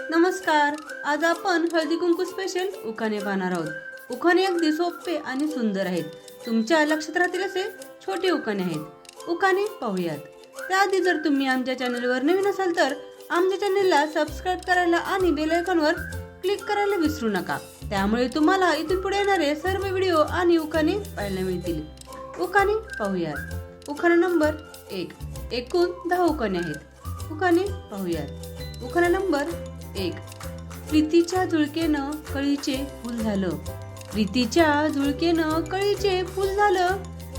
नमस्कार आज आपण हळदी कुंकू स्पेशल उखाणे पाहणार आहोत. उखाणे अगदी सोपे आणि सुंदर आहेत. तुमच्या लक्षात राहतील असे छोटे उखाणे आहेत. उखाणे पाहूयात. त्याआधी जर तुम्ही आमच्या चॅनलवर नवीन असाल तर आमच्या चॅनलला सबस्क्राईब करायला आणि बेल आयकॉनवर क्लिक करायला विसरू नका. त्यामुळे तुम्हाला इथून पुढे येणारे सर्व व्हिडिओ आणि उखाणे पाहायला मिळतील. उखाणे पाहूयात. उखाणा नंबर एक. एकूण दहा उखाणे आहेत. उखाणे पाहूयात. उखाणा नंबर एक. प्रीतीच्या झुळकेनं कळीचे फुल झालं. प्रीतीच्या झुळकेनं कळीचे फुल झालं.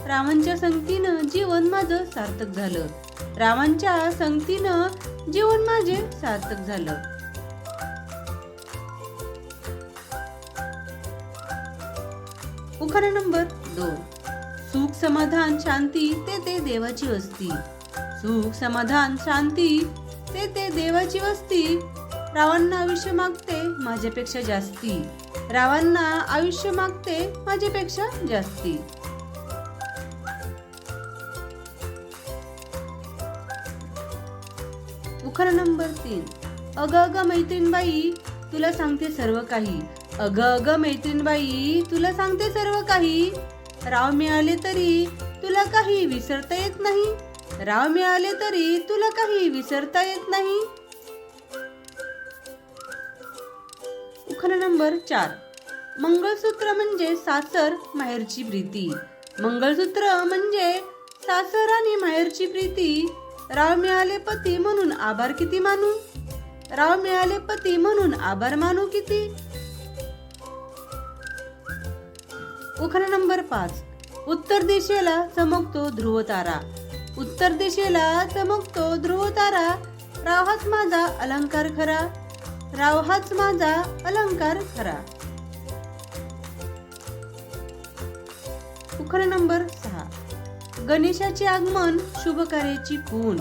रामांच्या संगतीनं जीवन माझं सार्थक झालं. रामांच्या संगतीनं जीवन माझे सार्थक झालं. उखाणा नंबर दोन. सुख समाधान शांती ते ते देवाची वस्ती. सुख समाधान शांती ते ते देवाची वस्ती. रावांना आयुष्य मागते माझ्यापेक्षा जास्ती. रावांना आयुष्य मागते माझ्यापेक्षा जास्ती. उखाणा नंबर तीन. अग अग मैत्रीणबाई तुला सांगते सर्व काही. अग अग मैत्रीणबाई तुला सांगते सर्व काही. राव मिळाले तरी तुला काही विसरता येत नाही. राव मिळाले तरी तुला काही विसरता येत नाही. उखाणा नंबर चार. मंगळसूत्र म्हणजे सासर माहेरची प्रीती. मंगळसूत्र म्हणजे सासर आणि माहेरची प्रीती. राव मिळाले पती म्हणून आभार किती मानू? राव मिळाले पती म्हणून आभार मानू किती? उखाणा नंबर पाच. उत्तर दिशेला चमकतो ध्रुव तारा. उत्तर दिशेला चमकतो ध्रुव तारा. राव हाच माझा अलंकार खरा. राव हाच माझा अलंकार खरा. उखाणा नंबर सहा. गणेशाचे आगमन शुभ कार्याची खून.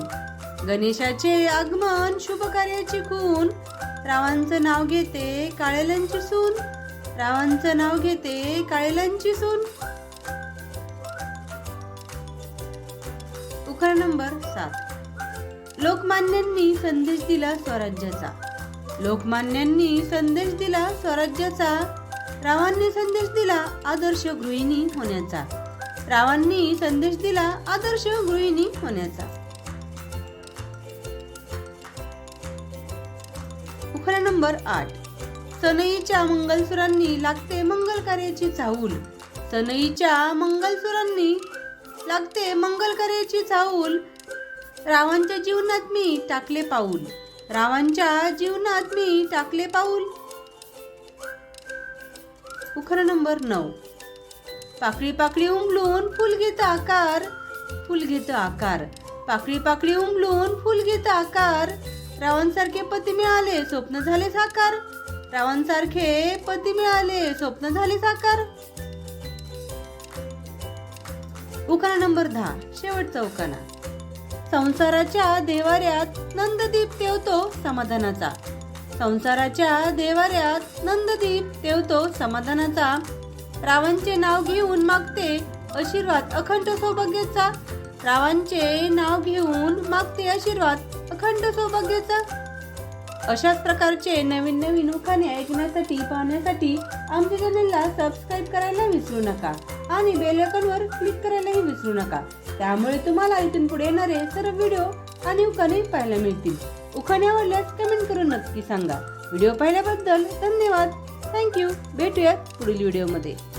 गणेशाचे आगमन शुभ कार्याची खून. रावांचं नाव घेते काळेलांची सून. रावांचं नाव घेते काळेलांची सून. उखाणा नंबर सात. लोकमान्यांनी संदेश दिला स्वराज्याचा. लोकमान्यांनी संदेश दिला स्वराज्याचा. रावांनी संदेश दिला आदर्श गृहिणी होण्याचा. रावांनी संदेश दिला आदर्श गृहिणी होण्याचा. उखरा नंबर आठ. सनईच्या मंगलसुरांनी लागते मंगल कार्याची चाहूल सनईच्या मंगलसुरांनी लागते मंगल कार्याची चाहूल रावांच्या जीवनात मी टाकले पाऊल. रावांच्या जीवनात मी टाकले पाऊल. उखरा नंबर नऊ. पाकळी पाकळी उमलून फुल घेत आकार फुल घेत आकार. पाकळी पाकळी उमलून फुल घेत आकार. रावांसारखे पती मिळाले स्वप्न झाले साकार. रावांसारखे पती मिळाले स्वप्न झाले साकार. उखाणा नंबर दहा. शेवटचा उखाणा. संसाराच्या देवाऱ्यात नंददीप तेवतो समाधानाचा. संसाराच्या देवाऱ्यात नंददीप तेवतो समाधानाचा. रावांचे नाव घेऊन मागते आशीर्वाद अखंड सौभाग्याचा. रावांचे नाव घेऊन मागते आशीर्वाद अखंड सौभाग्याचा. अशाच प्रकारचे नवीन नवीन उखाणे ऐकण्यासाठी पाहण्यासाठी आमच्या चॅनलला सबस्क्राईब करायला विसरू नका. आणि बेल आयकॉनवर क्लिक करायलाही विसरू नका. त्यामुळे तुम्हाला इथून पुढे येणारे सर्व व्हिडिओ आणि उखाणे पाहायला मिळतील. उखाणे आवडल्यास कमेंट करून नक्की सांगा. व्हिडिओ पाहिल्याबद्दल धन्यवाद. थँक्यू भेटूयात पुढील व्हिडिओमध्ये.